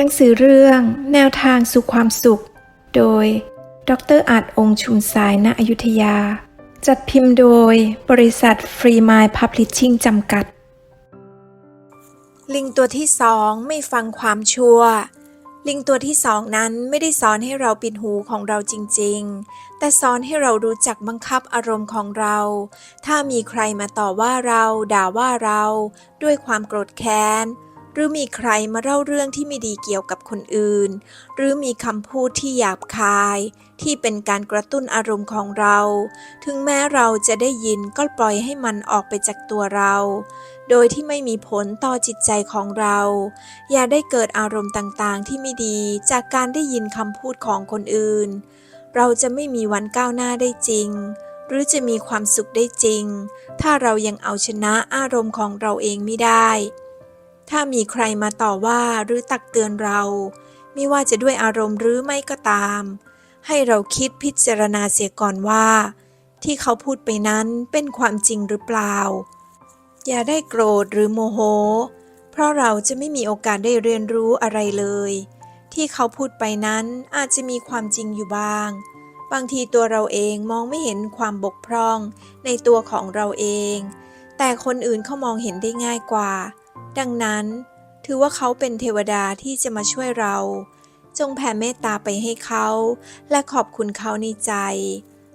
หนังสือเรื่องแนวทางสู่ความสุข โดย ดรอาจองค์ชุมสายณอยุธยา จัดพิมพ์โดยบริษัทฟรีมายพับลิชชิ่งจำกัด ลิงตัวที่สองไม่ฟังความชั่ว ลิงตัวที่สองนั้นไม่ได้สอนให้เราปิดหูของเราจริง ๆ แต่สอนให้เรารู้จักบังคับอารมณ์ของเรา ถ้ามีใครมาต่อว่าเราด่าว่าเรา ด้วยความโกรธแค้น รือมีใครมาเล่าเรื่องที่ไม่ดีเกี่ยวกับคนอื่น หรือมีคำพูดที่หยาบคาย ที่เป็นการกระตุ้นอารมณ์ของเรา ถึงแม้เราจะได้ยินก็ปล่อยให้มันออกไปจากตัวเรา โดยที่ไม่มีผลต่อจิตใจของเรา อย่าได้เกิดอารมณ์ต่างๆ ที่ไม่ดีจากการได้ยินคำพูดของคนอื่น เราจะไม่มีวันก้าวหน้าได้จริงหรือจะมีความสุขได้จริง ถ้าเรายังเอาชนะอารมณ์ของเราเองไม่ได้ ถ้ามีใครมาต่อว่าหรือตักเตือนเรา ไม่ว่าจะด้วยอารมณ์หรือไม่ก็ตาม ให้เราคิดพิจารณาเสียก่อนว่า ที่เขาพูดไปนั้นเป็นความจริงหรือเปล่า อย่าได้โกรธหรือโมโห เพราะเราจะไม่มีโอกาสได้เรียนรู้อะไรเลย ที่เขาพูดไปนั้นอาจจะมีความจริงอยู่บ้าง บางทีตัวเราเองมองไม่เห็นความบกพร่องในตัวของเราเอง แต่คนอื่นเขามองเห็นได้ง่ายกว่า ดังนั้น ถือว่าเขาเป็นเทวดาที่จะมาช่วยเรา จงแผ่เมตตาไปให้เขา และขอบคุณเขาในใจ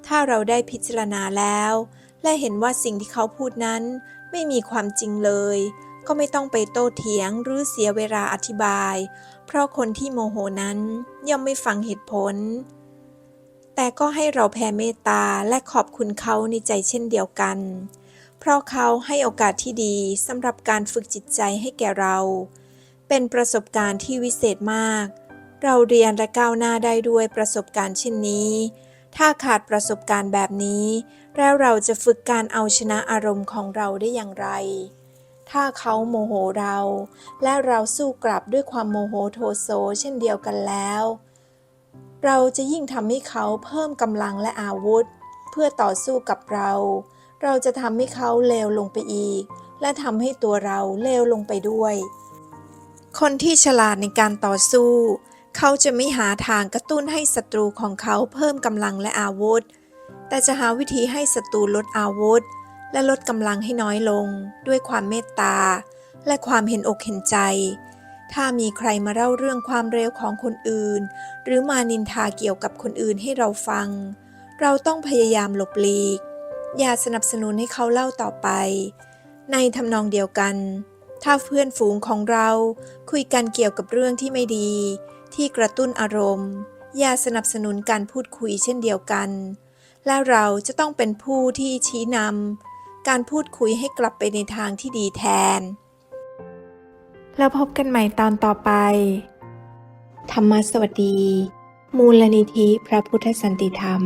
ถ้าเราได้พิจารณาแล้ว และเห็นว่าสิ่งที่เขาพูดนั้นไม่มีความจริงเลย ก็ไม่ต้องไปโต้เถียงหรือเสียเวลาอธิบาย เพราะคนที่โมโหนั้นย่อมไม่ฟังเหตุผล แต่ก็ให้เราแผ่เมตตาและขอบคุณเขาในใจเช่นเดียวกัน เพราะเขาให้โอกาสที่ดีสำหรับการฝึกจิตใจให้แก่เรา เป็นประสบการณ์ที่วิเศษมาก เราเรียนและก้าวหน้าได้ด้วยประสบการณ์เช่นนี้ ถ้าขาดประสบการณ์แบบนี้ แล้วเราจะฝึกการเอาชนะอารมณ์ของเราได้อย่างไร ถ้าเขาโมโหเรา และเราสู้กลับด้วยความโมโหโทโซเช่นเดียวกันแล้ว เราจะยิ่งทำให้เขาเพิ่มกำลังและอาวุธ เพื่อต่อสู้กับเรา เราจะทำให้เขาเลวลงไปอีก และทำให้ตัวเราเลวลงไปด้วย คนที่ฉลาดในการต่อสู้ เขาจะไม่หาทางกระตุ้นให้ศัตรูของเขาเพิ่มกำลังและอาวุธ แต่จะหาวิธีให้ศัตรูลดอาวุธ และลดกำลังให้น้อยลง ด้วยความเมตตา และความเห็นอกเห็นใจ ถ้ามีใครมาเล่าเรื่องความเร็วของคนอื่น หรือมานินทาเกี่ยวกับคนอื่นให้เราฟัง เราต้องพยายามหลบหลีก อย่าสนับสนุนให้เขาเล่าต่อไป ในทำนองเดียวกัน ถ้าเพื่อนฝูงของเราคุยกันเกี่ยวกับเรื่องที่ไม่ดี ที่กระตุ้นอารมณ์ อย่าสนับสนุนการพูดคุยเช่นเดียวกัน และเราจะต้องเป็นผู้ที่ชี้นำการพูดคุยให้กลับไปในทางที่ดีแทน แล้วพบกันใหม่ตอนต่อไป ธรรมสวัสดี มูลนิธิพระพุทธสันติธรรม